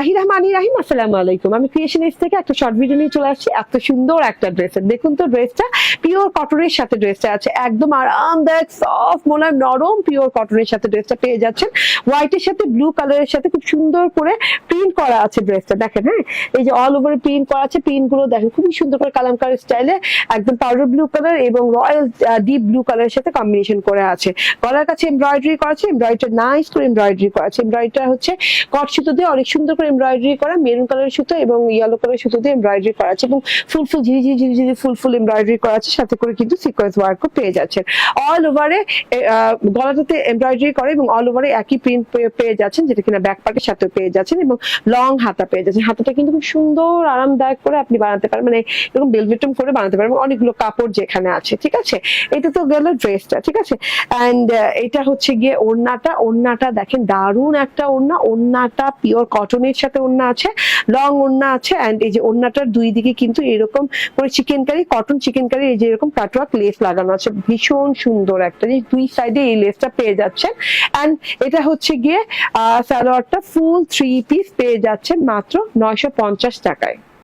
বিসমিল্লাহির রহমানির রহিম, আসসালামু আলাইকুম। আমি ক্রিয়েশনিস্ট থেকে একটা শর্ট ভিডিও নিয়ে চলে আসছি। এত সুন্দর একটা ড্রেস দেখুন তো ড্রেসটা পিওর কটনের সাথে ড্রেসটা আছে। একদম আরামদায়ক সফট মোলায়েম নরম পিওর কটনের সাথে ড্রেসটা পেয়ে যাচ্ছেন। হোয়াইটের সাথে ব্লু কালারের সাথে খুব সুন্দর করে প্রিন্ট করা আছে ড্রেসটা দেখেন হ্যাঁ? এই যে অল ওভার প্রিন্ট করা আছে প্রিন্টগুলো দেখেন, খুবই সুন্দর করে কালামকার স্টাইলে একদম পাউডার ব্লু কালার এবং রয়্যাল ডিপ ব্লু কালারের সাথে কম্বিনেশন করে আছে। গলার কাছে এমব্রয়ডারি করা আছে এমব্রয়ডারি নাইস করে এমব্রয়ডারি করা আছে। এমব্রয়ডারিটা হচ্ছে কট সুতো দিয়ে অনেক সুন্দর করে এমব্রয়ডারি করা, মেরুন কালারের সুতো এবং ইয়েলো কালারের সুতো দিয়ে এমব্রয়ডারি করা আছে এবং ফুল ফুল ঝিরি ঝিরি ঝিরি ঝিরি ফুল ফুল এমব্রয়ডারি করা আছে, সাথে করে কিন্তু সিকোয়েন্স ওয়ার্কও পেয়ে যাচ্ছেন। অল ওভারে গলাটাতে এমব্রয়ডারি করে এবং অল ওভারে একই প্রিন্ট পেয়ে যাচ্ছেন, যেটা কিনা ব্যাক পার্টের সাথে পেয়ে যাচ্ছেন এবং লং হাতা পেয়ে যাচ্ছেন। হাতাটা কিন্তু খুব সুন্দর, আরামদায়ক করে আপনি বানাতে পারেন মানে এরকম বেলভেটম করে বানাতে পারেন অনেকগুলো কাপড় যেখানে আছে, ঠিক আছে? এটা তো গেল ড্রেসটা, ঠিক আছে? অ্যান্ড এটা হচ্ছে গিয়ে ওড়নাটা ওড়নাটা দেখেন দারুণ একটা ওড়না, ওড়নাটা পিওর কটনের সাথে ওড়না আছে লং ওড়না আছে অ্যান্ড এই যে ওড়নাটার দুই দিকে কিন্তু এরকম করে chicken curry cotton chicken curry এই যে এরকম কাটওয়ার্ক লেস লাগানো আছে। ভীষণ সুন্দর একটা জিনিস। দুই সাইডে এই লেসটা পেয়ে যাচ্ছেন। অ্যান্ড এটা হচ্ছে গিয়ে সালোয়ারটা ফুল থ্রি পিস পেয়ে যাচ্ছে মাত্র নয়শো পঞ্চাশ টাকায়।